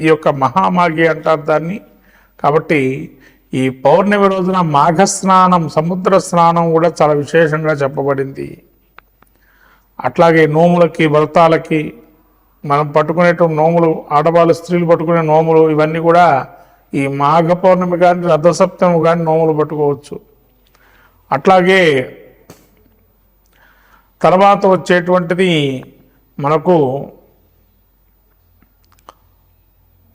ఈ యొక్క మహామాఘి అంటారు దాన్ని. కాబట్టి ఈ పౌర్ణమి రోజున మాఘ స్నానం సముద్ర స్నానం కూడా చాలా విశేషంగా చెప్పబడింది. అట్లాగే నోములకి వ్రతాలకి మనం పట్టుకునేటువంటి నోములు ఆడవాళ్ళు స్త్రీలు పట్టుకునే నోములు ఇవన్నీ కూడా ఈ మాఘ పౌర్ణమి కానీ రథసప్తమి కానీ నోములు పట్టుకోవచ్చు. అట్లాగే తర్వాత వచ్చేటువంటిది మనకు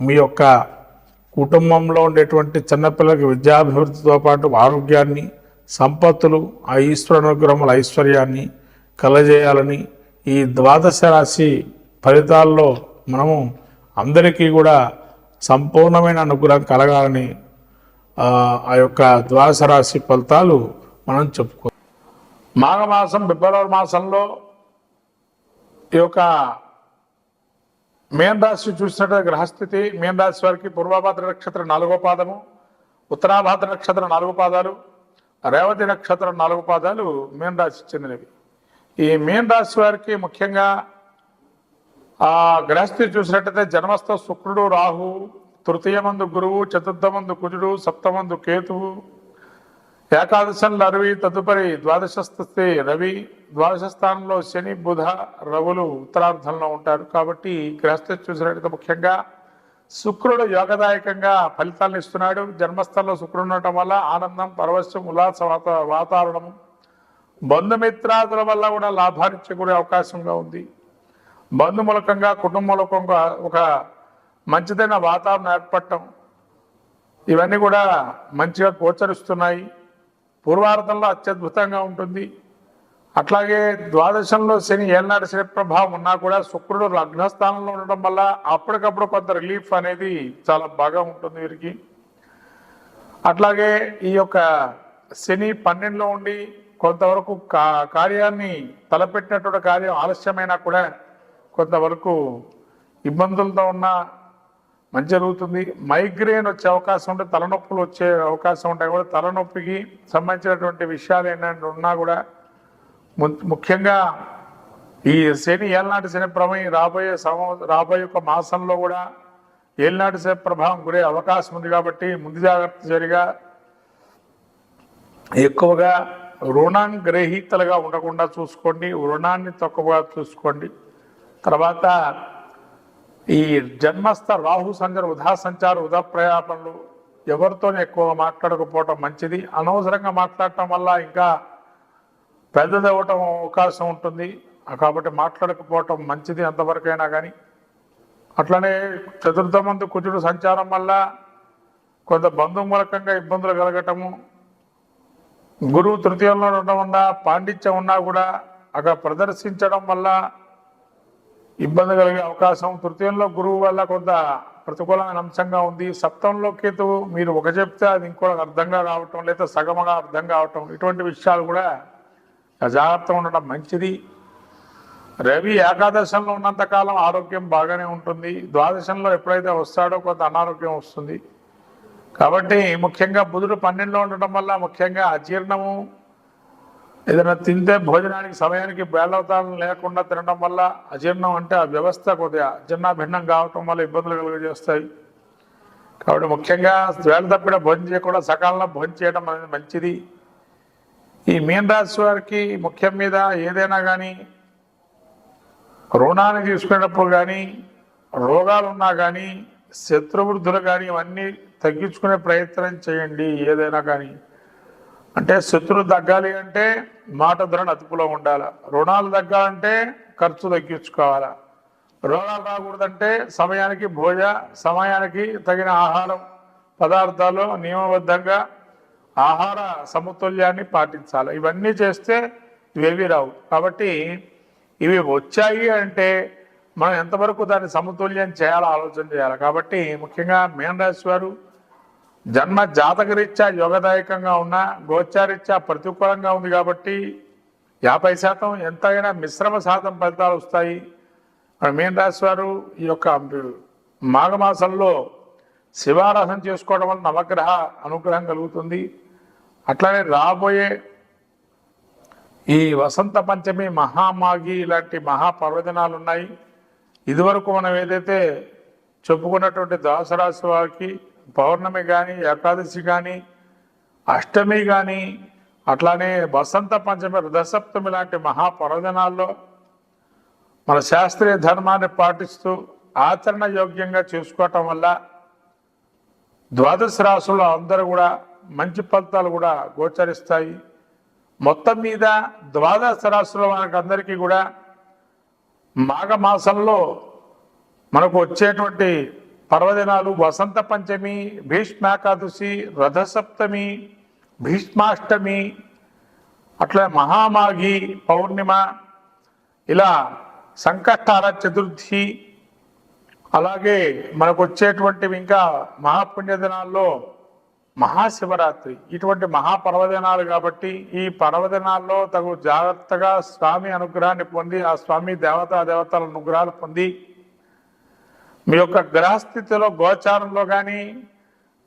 మీ యొక్క కుటుంబంలో ఉండేటువంటి చిన్నపిల్లలకి విద్యాభివృద్ధితో పాటు ఆరోగ్యాన్ని సంపత్తులు ఆ ఈశ్వర అనుగ్రహముల ఐశ్వర్యాన్ని కలజేయాలని ఈ ద్వాదశ రాశి ఫలితాల్లో మనము అందరికీ కూడా సంపూర్ణమైన అనుగ్రహం కలగాలని ఆ ఆ యొక్క ద్వాదశ రాశి ఫలితాలు మనం చెప్పుకో మాఘమాసం ఫిబ్రవరి మాసంలో ఈ యొక్క మేన్ రాశి చూసినట్టు గ్రహస్థితి మేన్ రాశి వారికి పూర్వభాద్ర నక్షత్రం నాలుగో పాదము ఉత్తరాభాద్ర నక్షత్రం నాలుగు పాదాలు రేవతి నక్షత్రం నాలుగు పాదాలు మేన్ రాశి చెందినవి. ఈ మేన్ రాశి వారికి ముఖ్యంగా ఆ గ్రహస్థితి చూసినట్టయితే జన్మస్థ శుక్రుడు రాహు తృతీయమందు గురువు చతుర్థమందు కుజుడు సప్తమందు కేతువు ఏకాదశంలో రవి తదుపరి ద్వాదశస్థితి రవి. ద్వాదశ స్థానంలో శని బుధ రవులు ఉత్తరార్ధంలో ఉంటారు. కాబట్టి గ్రహస్థితి చూసినట్లయితే ముఖ్యంగా శుక్రుడు యోగదాయకంగా ఫలితాలను ఇస్తున్నాడు. జన్మస్థలంలో శుక్రుడు ఉండటం వల్ల ఆనందం పరవశం ఉల్లాస వాతావరణం బంధుమిత్రాదుల వల్ల కూడా లాభాన్ని చేకూరే అవకాశంగా ఉంది. బంధుమూలకంగా కుటుంబమూలకంగా ఒక మంచిదైన వాతావరణం ఏర్పడటం ఇవన్నీ కూడా మంచిగా గోచరిస్తున్నాయి. పూర్వార్థంలో అత్యద్భుతంగా ఉంటుంది. అట్లాగే ద్వాదశంలో శని ఏనాడు శని ప్రభావం ఉన్నా కూడా శుక్రుడు లగ్నస్థానంలో ఉండడం వల్ల అప్పటికప్పుడు కొంత రిలీఫ్ అనేది చాలా బాగా ఉంటుంది వీరికి. అట్లాగే ఈ యొక్క శని పన్నెండులో ఉండి కొంతవరకు కా కార్యాన్ని తలపెట్టినటువంటి కార్యం ఆలస్యమైనా కూడా కొంతవరకు ఇబ్బందులతో ఉన్న మంచి జరుగుతుంది. మైగ్రేన్ వచ్చే అవకాశం ఉంటే తలనొప్పులు వచ్చే అవకాశం ఉంటాయి కూడా తలనొప్పికి సంబంధించినటువంటి విషయాలు ఏంటంటే ఉన్నా కూడా ముఖ్యంగా ఈ శని ఏళ్ళనాటి శని ప్రభావం రాబోయే సంవ రాబోయే ఒక మాసంలో కూడా ఏళ్ళనాటి శని ప్రభావం గురే అవకాశం ఉంది కాబట్టి ముందు జాగ్రత్త జరిగా ఎక్కువగా రుణం గ్రహీతలుగా ఉండకుండా చూసుకోండి. రుణాన్ని తక్కువగా చూసుకోండి. తర్వాత ఈ జన్మస్థ రాహు సంచార ఉదా సంచార ఉదా ప్రయాపణలు ఎవరితోనే ఎక్కువ మాట్లాడకపోవటం మంచిది. అనవసరంగా మాట్లాడటం వల్ల ఇంకా పెద్దదవ్వటం అవకాశం ఉంటుంది. కాబట్టి మాట్లాడకపోవటం మంచిది అంతవరకైనా కానీ అట్లనే చతుర్థ మందు కుజుడు సంచారం వల్ల కొంత బంధుమూలకంగా ఇబ్బందులు కలగటము గురువు తృతీయంలో ఉండడం వల్ల పాండిత్యం ఉన్నా కూడా అక్కడ ప్రదర్శించడం వల్ల ఇబ్బంది కలిగే అవకాశం. తృతీయంలో గురువు వల్ల కొంత ప్రతికూలమైన అంశంగా ఉంది. సప్తంలో కేతువు మీరు ఒక చెప్తే అది ఇంకో అర్థంగా రావటం లేదా సగమగా అర్థం కావటం ఇటువంటి విషయాలు కూడా జాగ్రత్తగా ఉండడం మంచిది. రవి ఏకాదశంలో ఉన్నంతకాలం ఆరోగ్యం బాగానే ఉంటుంది. ద్వాదశంలో ఎప్పుడైతే వస్తాడో కొంత అనారోగ్యం వస్తుంది. కాబట్టి ముఖ్యంగా బుధుడు పన్నెండులో ఉండటం వల్ల ముఖ్యంగా అజీర్ణము ఏదైనా తింటే భోజనానికి సమయానికి బేలవతాలను లేకుండా తినడం వల్ల అజీర్ణం అంటే ఆ వ్యవస్థ కొద్దిగా భిన్నం కావటం వల్ల ఇబ్బందులు కలుగజేస్తాయి. కాబట్టి ముఖ్యంగా వేళ తప్పిన భోజనం చేయకుండా సకాలంలో భోజనం చేయడం అనేది మంచిది. ఈ మీనరాశి వారికి ముఖ్యం మీద ఏదైనా కానీ రుణాన్ని తీసుకునేటప్పుడు కానీ రోగాలు ఉన్నా కానీ శత్రువృద్ధులు కానీ ఇవన్నీ తగ్గించుకునే ప్రయత్నం చేయండి. ఏదైనా కానీ అంటే శత్రువు తగ్గాలి అంటే మాట ధరను అదుపులో ఉండాల? రుణాలు తగ్గాలంటే ఖర్చు తగ్గించుకోవాలా? రోగాలు రాకూడదంటే సమయానికి భోజ సమయానికి తగిన ఆహారం పదార్థాలు నియమబద్ధంగా ఆహార సమతుల్యాన్ని పాటించాలి. ఇవన్నీ చేస్తే ఇవేవి రావు. కాబట్టి ఇవి వచ్చాయి అంటే మనం ఎంతవరకు దాన్ని సమతుల్యం చేయాలో ఆలోచన చేయాలి. కాబట్టి ముఖ్యంగా మీనరాశి వారు జన్మ జాతకరీత్యా యోగదాయకంగా ఉన్న గోచారీత్యా ప్రతికూలంగా ఉంది కాబట్టి యాభై శాతం ఎంతైనా మిశ్రమ శాతం ఫలితాలు వస్తాయి. మీన రాశి వారు ఈ యొక్క మాఘమాసంలో శివారాధన చేసుకోవడం వల్ల నవగ్రహ అనుగ్రహం కలుగుతుంది. అట్లానే రాబోయే ఈ వసంత పంచమి మహామాగి ఇలాంటి మహాపర్వదినాలు ఉన్నాయి ఇదివరకు మనం ఏదైతే చెప్పుకున్నటువంటి ద్వాసరాశి వారికి పౌర్ణమి కానీ ఏకాదశి కానీ అష్టమి కానీ అట్లానే వసంత పంచమి రథసప్తమి లాంటి మహాపర్వదినాల్లో మన శాస్త్రీయ ధర్మాన్ని పాటిస్తూ ఆచరణ యోగ్యంగా చేసుకోవటం వల్ల ద్వాదశ రాశుల్లో అందరూ కూడా మంచి ఫలితాలు కూడా గోచరిస్తాయి. మొత్తం మీద ద్వాదశ రాశుల మనకు అందరికీ కూడా మాఘమాసంలో మనకు వచ్చేటువంటి పర్వదినాలు వసంత పంచమి భీష్మాకాదశి రథసప్తమి భీష్మాష్టమి అట్లా మహామాఘి పౌర్ణిమ ఇలా సంకష్టార చతుర్థి అలాగే మనకు వచ్చేటువంటివి ఇంకా మహాపుణ్యదినాల్లో మహాశివరాత్రి. ఇటువంటి మహాపర్వదినాలు కాబట్టి ఈ పర్వదినాల్లో తగు జాగ్రత్తగా స్వామి అనుగ్రహాన్ని పొంది ఆ స్వామి దేవతా దేవతల అనుగ్రహాలు పొంది మీ యొక్క గ్రహస్థితిలో గోచారంలో కానీ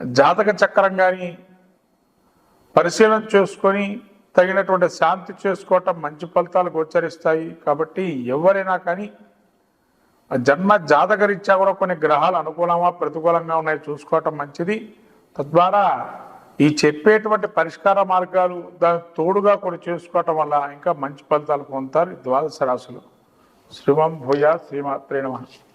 జాతక చక్రం కానీ పరిశీలన చేసుకొని తగినటువంటి శాంతి చేసుకోవటం మంచి ఫలితాలు గోచరిస్తాయి. కాబట్టి ఎవరైనా కానీ జన్మ జాతకరీత్యా కూడా కొన్ని గ్రహాలు అనుకూలమా ప్రతికూలంగా ఉన్నాయి చూసుకోవటం మంచిది. తద్వారా ఈ చెప్పేటువంటి పరిష్కార మార్గాలు దానికి తోడుగా కూడా చేసుకోవటం వల్ల ఇంకా మంచి ఫలితాలు పొందుతారు. ద్వాదశ రాశులు. శ్రీమం భూయ శ్రీమాత్రే నమః.